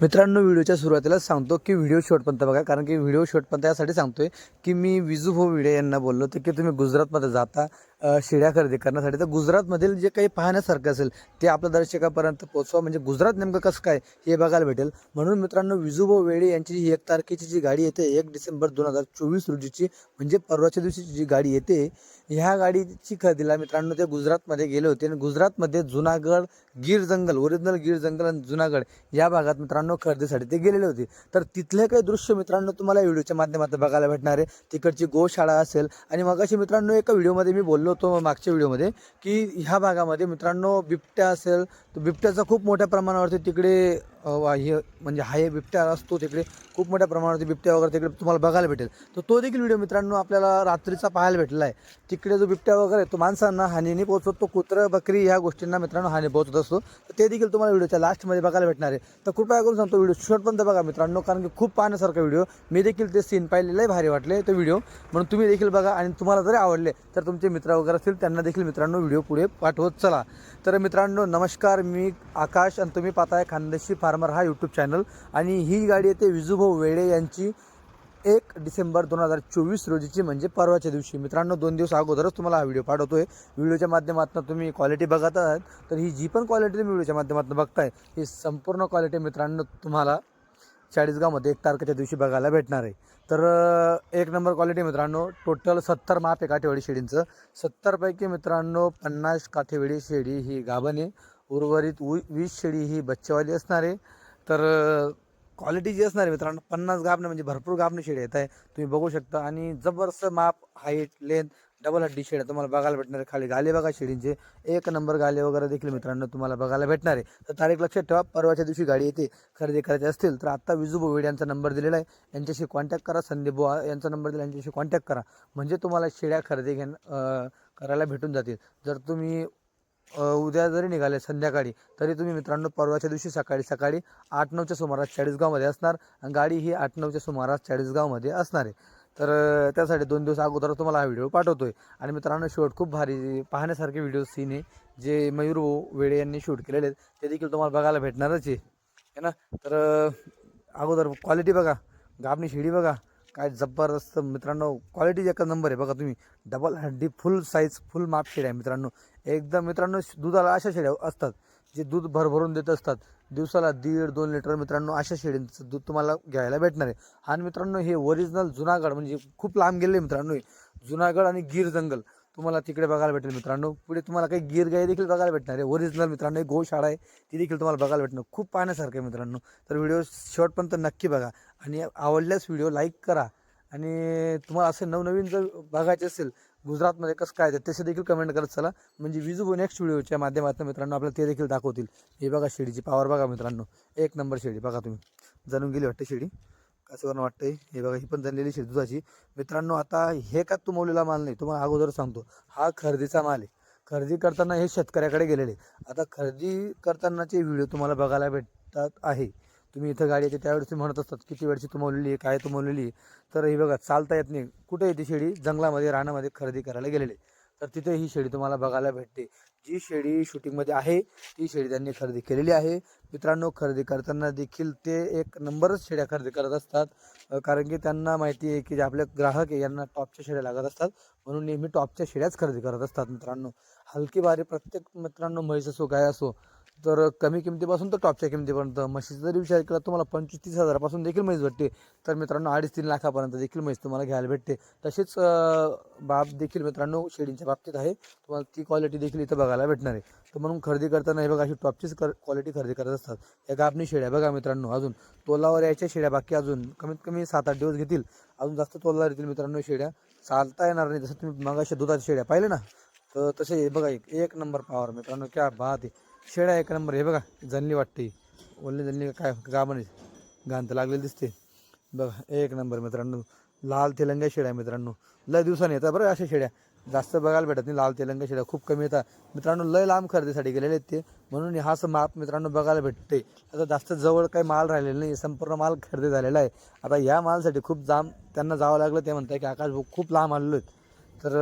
मित्रांनो व्हिडिओच्या सुरुवातीलाच सांगतो की व्हिडिओ शॉर्टपर्यंत बघा. कारण की व्हिडिओ शॉर्टपर्यंत यासाठी सांगतोय की मी विजू भाऊ विडे यांना बोललो होतो की तुम्ही गुजरातमध्ये जाता. शिड्या खरेदी करण्यासाठी. तर गुजरातमधील जे काही पाहण्यासारखं असेल ते आपल्या दर्शकापर्यंत पोचवा म्हणजे गुजरात नेमकं कसं काय हे बघायला भेटेल. म्हणून मित्रांनो विजूभाऊ वेळे यांची जी एक तारखेची जी गाडी येते एक डिसेंबर दोन हजार चोवीस रोजीची म्हणजे परवाच्या दिवशीची जी गाडी येते ह्या गाडीची खरेदीला मित्रांनो ते गुजरातमध्ये गेले होते. आणि गुजरातमध्ये जुनागड गीर जंगल ओरिजिनल गीर जंगल आणि जुनागड या भागात मित्रांनो खरेदीसाठी ते गेलेले होते. तर तिथले काही दृश्य मित्रांनो तुम्हाला व्हिडिओच्या माध्यमातून बघायला भेटणार आहे. तिकडची गोशाळा असेल. आणि मग अशी मित्रांनो एका व्हिडिओमध्ये मी बोललो होतो मागच्या व्हिडिओमध्ये की ह्या भागामध्ये मित्रांनो बिबट्या असेल तर बिबट्याचा खूप मोठ्या प्रमाणावरती तिकडे हे म्हणजे हाय बिबट्या असतो तिकडे. खूप मोठ्या प्रमाणावरती बिबट्या वगैरे तिकडे तुम्हाला बघायला भेटेल. तर तो देखील व्हिडिओ मित्रांनो आपल्याला रात्रीचा पाहायला भेटला आहे तिकडे जो बिबट्या वगैरे आहे, तो माणसांना हानीने पोहोचतो तो कुत्रं बकरी ह्या गोष्टींना मित्रांनो हानी पोहोचत असतो. तर ते देखील तुम्हाला व्हिडिओच्या लास्टमध्ये बघायला भेटणार आहे. तर कृपया करून सांगतो व्हिडिओ शेवटपर्यंत बघा मित्रांनो कारण की खूप पाहण्यासारखा व्हिडिओ. मी देखील ते सीन पाहिलेलं आहे भारी वाटले तो व्हिडिओ. म्हणून तुम्ही देखील बघा आणि तुम्हाला जरी आवडले तर तुमचे मित्र वगैरे असतील त्यांना देखील मित्रांनो व्हिडिओ पुढे पाठवत चला. तर मित्रांनो नमस्कार. मी आकाश आणि तुम्ही पाहताय खानदेशी फार्मर हा यूट्यूब चॅनल आणि ही गाडी येते विजूभाऊ वेळे यांची एक डिसेंबर दोन हजार चोवीस रोजीची म्हणजे परवाच्या दिवशी. मित्रांनो दोन दिवस अगोदरच तुम्हाला हा व्हिडिओ आहे व्हिडिओच्या माध्यमातून तुम्ही क्वालिटी बघत आहात. तर ही जी पण क्वालिटी तुम्ही व्हिडिओच्या माध्यमातून बघताय ही संपूर्ण क्वालिटी मित्रांनो तुम्हाला चाळीसगावमध्ये एक तारखेच्या दिवशी बघायला भेटणार आहे. तर एक नंबर क्वालिटी मित्रांनो टोटल सत्तर माप आहे काठेवाडी शेडींचं. सत्तरपैकी मित्रांनो पन्नास काठेवाडी शेडी ही गाभण आहे. उर्वरित उ वीस शेळी ही बच्चेवाली असणार. आहे तर क्वालिटी जी असणार आहे मित्रांनो पन्नास गाभणे म्हणजे भरपूर गाभणे शेळी येत आहे. तुम्ही बघू शकता. आणि जबरदस्त माप हाईट लेंथ डबल हड्डी शेड तुम्हाला बघायला भेटणार. आहे खाली गाले बघा शेडींचे एक नंबर गाले वगैरे देखील मित्रांनो तुम्हाला बघायला भेटणार आहे. तर तारीख लक्षात ठेवा परवाच्या दिवशी गाडी येते खरेदी करायची असतील तर आत्ता विजू बोवेड यांचा नंबर दिलेला आहे. यांच्याशी कॉन्टॅक्ट करा संदीप बुवा यांचा नंबर दिला यांच्याशी कॉन्टॅक्ट करा. म्हणजे तुम्हाला शेळ्या खरेदी घेणं करायला भेटून जातील. जर तुम्ही उद्या जरी निघाले संध्याकाळी तरी तुम्ही मित्रांनो परवाच्या दिवशी सकाळी सकाळी आठ नऊच्या सुमारास चाळीसगावमध्ये असणार. आणि गाडी ही आठ नऊच्या सुमारास चाळीसगावमध्ये असणार आहे. तर त्यासाठी दोन दिवस अगोदर तुम्हाला हा व्हिडिओ पाठवतो आहे आणि मित्रांनो शेवट खूप भारी पाहण्यासारखे व्हिडिओ सीन आहे जे मयूर वेळे वेडे यांनी शूट केलेले आहेत. ते देखील तुम्हाला बघायला भेटणारच आहे. ना? तर अगोदर क्वालिटी बघा गाबणी शिडी बघा काय जबरदस्त मित्रांनो क्वालिटी एकच नंबर आहे बघा तुम्ही. डबल हड्डी फुल साईज फुल माप शेड आहे मित्रांनो. एकदम मित्रांनो दुधाला अशा शेळ्या असतात जे दूध भरभरून देत असतात. दिवसाला दीड दोन लिटर मित्रांनो अशा शेळींचं दूध तुम्हाला घ्यायला भेटणार आहे. आणि मित्रांनो हे ओरिजिनल जुनागड म्हणजे खूप लांब गेले मित्रांनो जुनागड आणि गीर जंगल. तुम्हाला तिकडे बघायला भेटेल मित्रांनो. पुढे तुम्हाला काही गीर गाई देखील बघायला भेटणार आहे. ओरिजिनल मित्रांनो एक गोशाळा आहे. ती देखील तुम्हाला बघायला भेटणार. खूप पाहण्यासारखं आहे मित्रांनो. तर व्हिडिओ शॉर्टपर्यंत नक्की बघा. आणि आवडल्यास व्हिडिओ लाईक करा. आणि तुम्हाला असे नवनवीन जर बघायचे असेल गुजरातमध्ये कसं काय आहे तसे देखील कमेंट करत चला. म्हणजे विजू नेक्स्ट व्हिडिओच्या माध्यमातून मित्रांनो आपल्याला ते देखील दाखवतील. हे बघा शेडीची पावर बघा मित्रांनो. एक नंबर शेडी बघा तुम्ही. जाणून गेली वाटते शेडी? कसं करणं वाटतंय. हे बघा ही पण झालेली शेळी दुधाची मित्रांनो आता हे का तुमवलेला माल नाही? तुम्हाला अगोदर सांगतो. हा खरेदीचा माल आहे. खरेदी करताना हे शेतकऱ्याकडे गेलेले आता खरेदी करतानाचे व्हिडिओ तुम्हाला बघायला भेटतात आहे. तुम्ही इथं गाडी येते त्यावेळेस तुम्ही म्हणत असतात किती वेळची तुमवलेली आहे? काय तुमवलेली आहे? तर हे बघा चालता येत नाही. कुठे येते शेळी? जंगलामध्ये रानामध्ये खरेदी करायला गेलेले तर तिथे ही शेळी तुम्हाला बघायला भेटते. जी शेळी शूटिंगमध्ये आहे ती शेळी त्यांनी खरेदी केलेली आहे. मित्रांनो खरेदी करताना देखील ते एक नंबरच शेळ्या खरेदी करत असतात. कारण की त्यांना माहिती आहे की जे आपले ग्राहक आहे यांना टॉपच्या शेळ्या लागत असतात. म्हणून नेहमी टॉपच्या शेळ्याच खरेदी करत असतात मित्रांनो. हलकी बारी प्रत्येक मित्रांनो म्हैस असो गाय असो तर कमी किमतीपासून तर टॉपच्या किमतीपर्यंत. म्हशीचा जरी विचार केला तुम्हाला पंचवीस तीस हजारापासून देखील म्हैस भेटते. तर मित्रांनो अडीच तीन लाखापर्यंत देखील म्हैस तुम्हाला घ्यायला भेटते. तसेच बाब देखील मित्रांनो शेडींच्या बाबतीत आहे. तुम्हाला ती क्वालिटी देखील इथं बघायला भेटणार आहे. तर म्हणून खरेदी करताना हे बघा अशी टॉपचीच कर क्वालिटी खरेदी करत असतात. या गाबणी शेड्या बघा मित्रांनो अजून. तोलावर यायच्या शेड्या बाकी अजून. कमीत कमी सात आठ दिवस घेतील. अजून जास्त तोलावर येतील मित्रांनो शेड्या चालता येणार नाही. जसं तुम्ही मग अशा दुधाच्या शेळ्या पाहिले ना तर तसे बघा एक एक नंबर पावर मित्रांनो क्या बात आहे. शेळ्या एक नंबर? हे बघा जनली वाटते. ओल्ली जनली काय गाभण आहे. घाण तर लागलेली दिसते. बघा एक नंबर मित्रांनो. लाल तेलंगा आहे मित्रांनो. लय दिवसांनी येतात बरं अशा शेड्या. जास्त बघायला भेटत नाही लाल तेलंगा शेड्या खूप कमी येतात. मित्रांनो लय लांब खरेदीसाठी गेलेले आहेत ते. म्हणून हा असं माप मित्रांनो बघायला भेटते. आता जास्त जवळ काही माल राहिलेला नाही संपूर्ण माल खरेदी झालेला आहे. आता या मालसाठी खूप जाम त्यांना जावं लागलं ते म्हणतात की आकाश खूप लांब आलेलो आहेत. तर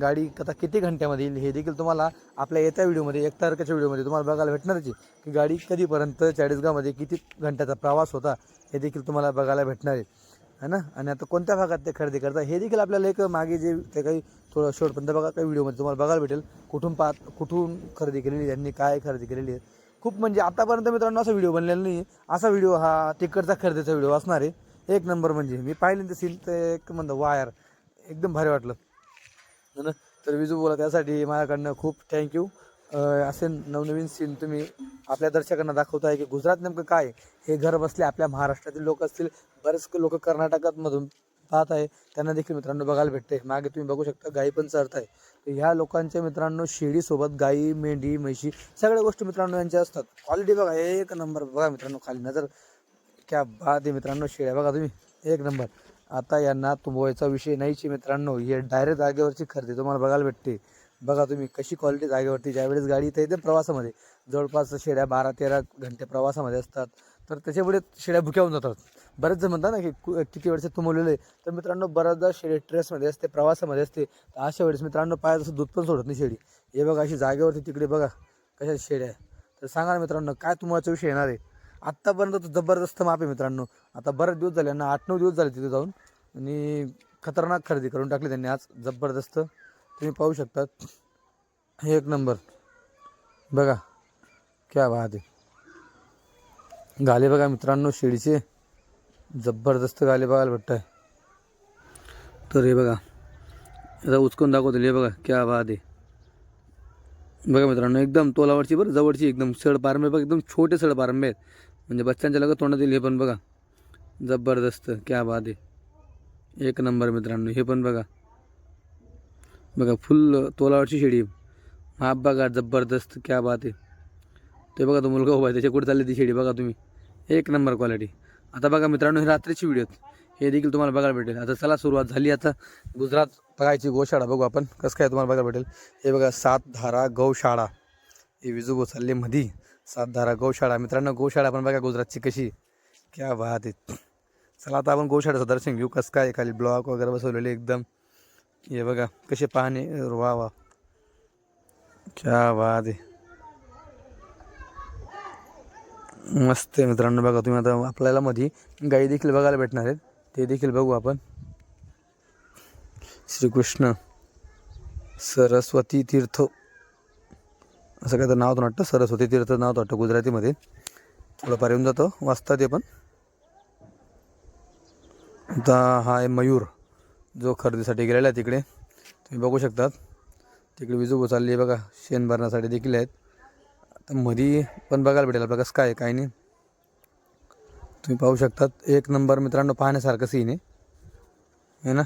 गाडी कथा किती घंट्यामध्ये येईल हे देखील तुम्हाला आपल्या येत्या व्हिडिओमध्ये एक तारखेच्या व्हिडिओमध्ये तुम्हाला बघायला भेटणारच आहे. की गाडी कधीपर्यंत चाळीसगावमध्ये किती घंट्याचा प्रवास होता हे देखील तुम्हाला बघायला भेटणार आहे. है ना? आणि आता कोणत्या भागात ते खरेदी करता हे देखील आपल्याला एक मागे जे ते काही थोडं शेवटपर्यंत बघा काही व्हिडिओमध्ये तुम्हाला बघायला भेटेल. कुठून पाहत कुठून खरेदी केलेली आहे, त्यांनी काय खरेदी केलेली आहे. खूप म्हणजे आतापर्यंत मित्रांनो असा व्हिडिओ बनलेला नाही असा व्हिडिओ हा तिकडचा खरेदीचा व्हिडिओ असणार आहे. एक नंबर म्हणजे मी पाहिले ते सीन तर एक म्हणतं वायर एकदम भारी वाटलं. तर विजू बोला त्यासाठी माझ्याकडनं खूप थँक्यू असे नवनवीन सीन तुम्ही आपल्या दर्शकांना दाखवताय की गुजरात नेमकं काय आहे? हे घर बसले आपल्या महाराष्ट्रातील लोक असतील बरेच लोक कर्नाटकात मधून पाहत आहे. त्यांना देखील मित्रांनो बघायला भेटते. मागे तुम्ही बघू शकता गाई पण चरताय. तर ह्या लोकांच्या मित्रांनो शेळीसोबत गाई मेंढी म्हशी सगळ्या गोष्टी मित्रांनो यांच्या असतात. क्वालिटी बघा एक नंबर बघा मित्रांनो खाली नजर. क्या बात आहे मित्रांनो शेळ्या बघा तुम्ही. एक नंबर आता यांना तुंबवायचा विषय नाहीची मित्रांनो. हे डायरेक्ट जागेवरची खरेदी तुम्हाला बघायला भेटते. बघा तुम्ही कशी क्वालिटी जागेवरती ज्यावेळेस गाडी इथे येते प्रवासामध्ये. जवळपास शेड्या बारा तेरा घंटे प्रवासामध्ये असतात. तर त्याच्यामुळे शेड्या भुक्या होऊन जातात. बरेच जण म्हणतात ना की कु- किती वेळेस तुंबवलेले? तर मित्रांनो बऱ्याचदा शेडी ट्रेसमध्ये असते प्रवासामध्ये असते. तर अशा वेळेस मित्रांनो पाय जसं दूध पण सोडत नाही शेडी. हे बघा अशी जागेवरती तिकडे बघा कशा शेड्या तर सांगा ना मित्रांनो काय तुम्हाला विषय येणार आहे? आत्तापर्यंत तर जबरदस्त माप आहे मित्रांनो. आता बरेच दिवस झाले ना आठ नऊ दिवस झाले तिथे जाऊन. आणि खतरनाक खरेदी करून टाकली त्यांनी आज जबरदस्त. तुम्ही पाहू शकतात. हे एक नंबर. बघा क्या वाहत आहे. गाले बघा मित्रांनो शेळीचे जबरदस्त गाले बघायला भेटत आहे तर हे बघा आता उचकून दाखवतील हे बघा क्या वाहत आहे. बघा मित्रांनो एकदम तोलावरची बरं जवळची एकदम सडपारंबे बघा एकदम छोटे सडपारंबे आहेत. म्हणजे बच्चांच्या लगत तोंडात येईल हे पण बघा. जबरदस्त क्या बाद आहे. एक नंबर मित्रांनो हे पण बघा. बघा फुल तोलावरची शेडी. माप बघा जबरदस्त क्या बात आहे. ते बघा तो मुलगा उभा आहे त्याच्या कुठे चालली ती शेडी बघा तुम्ही. एक नंबर क्वालिटी आता बघा मित्रांनो हे रात्रीची व्हिडिओ हे देखील तुम्हाला बघायला भेटेल. आता चला सुरुवात झाली आता. गुजरात बघायची गोशाळा बघू आपण. कसं काय तुम्हाला बघायला भेटेल? हे बघा सात धारा गौशाळा. हे विजू चालले मधी सातधारा गोशाळा. गौशाळा मित्रांनो गोशाळा पण बघा गुजरातची कशी. क्या बात आहे. चला आता आपण गोशाळाचं दर्शन घेऊ. कसं काय खाली ब्लॉक वगैरे बसवलेले एकदम. हे बघा कसे पाहणे. वा वा. क्या बात आहे. मस्त आहे मित्रांनो बघा तुम्ही आता आपल्याला मध्ये गाई देखील बघायला भेटणार आहेत. ते देखील बघू आपण. श्रीकृष्ण सरस्वती तीर्थ. असं काय तर नाव तर वाटतं. सरस्वती तीर्थ नाव वाटतं गुजरातीमध्ये. थोडंफार येऊन जातं. वाचतात ते पण. आता हा आहे मयूर. जो खरेदीसाठी गेलेला आहे तिकडे. तुम्ही बघू शकतात. तिकडे विजू चालली आहे बघा. शेण भरण्यासाठी देखील आहेत. आता मधी पण बघायला भेटेल. आपल्याला कसं काय आहे, काय नाही. तुम्ही पाहू शकतात. एक नंबर मित्रांनो पाहण्यासारखं सीन आहे. है ना?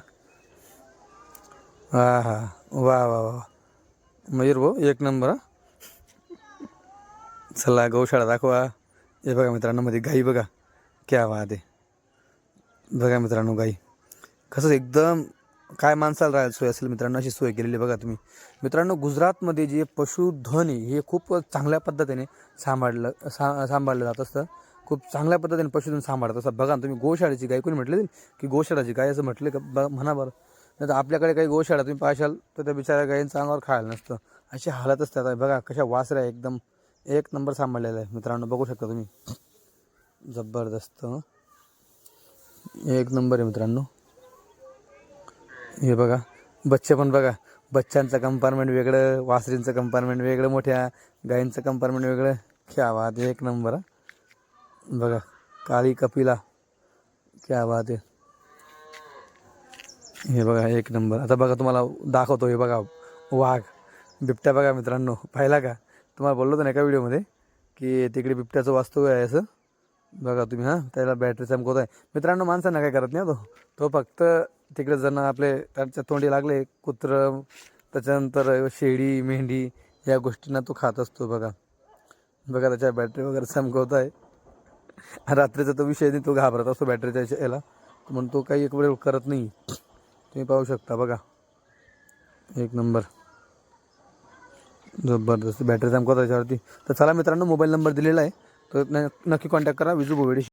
हा हा. वा वा वा. मयूर भाऊ एक नंबर हा. चला गौशाळा दाखवा. हे बघा मित्रांनो मध्ये गाई बघा. क्या वाद आहे. बघा मित्रांनो गाई. कसं एकदम काय माणसाला राहायला सोय असेल मित्रांनो अशी सोय केलेली बघा तुम्ही. मित्रांनो गुजरातमध्ये जे पशुधन आहे हे खूप चांगल्या पद्धतीने सांभाळलं सा सांभाळलं जात असतं. खूप चांगल्या पद्धतीने पशुधन सांभाळत असतात. बघा तुम्ही गोशाळेची गाय कोणी म्हटले की गोशाळाची गाय असं म्हटलं का? ब म्हणा बरं. नाही तर आपल्याकडे काही गोशाळा तुम्ही पाहशाल तर त्या बिचाऱ्या गायींचं अंगावर खायला नसतं. अशी हालत असतात. आता बघा कशा वासऱ्या एकदम. एक नंबर सांभाळलेला आहे. मित्रांनो बघू शकता तुम्ही. जबरदस्त. एक नंबर आहे मित्रांनो. हे बघा बच्चे पण बघा. बच्चांचं कंपार्टमेंट वेगळं वासरींचं कंपार्टमेंट वेगळं मोठ्या गायींचं कंपार्टमेंट वेगळं. क्या बात एक नंबर बघा काळी कपिला. क्या बात आहे. हे बघा एक नंबर. आता बघा तुम्हाला दाखवतो हे बघा वाघ. बिबट्या बघा मित्रांनो पाहिला का? तुम्हाला बोललो होतं ना एका व्हिडिओमध्ये की तिकडे बिबट्याचं वास्तव्य आहे असं. बघा तुम्ही हां त्याला बॅटरी चमकवत आहे मित्रांनो माणसांना काय करत नाही हो तो. तो फक्त तिकडे जण आपले त्यांच्या तोंडी लागले कुत्रं त्याच्यानंतर शेळी मेंढी या गोष्टींना तो खात असतो बघा. बघा त्याच्या बॅटरी वगैरे चमकवत आहे रात्रीचा तो विषय नाही तो घाबरत असतो बॅटरीच्या याला. म्हणून तो काही एक वेळ करत नाही. तुम्ही पाहू शकता बघा. एक नंबर. जबरदस्त. बॅटरी चमकवत त्याच्यावरती तर चला मित्रांनो मोबाईल नंबर दिलेला आहे. तर न- नक्की कॉन्टॅक्ट करा. विजू बोवेडी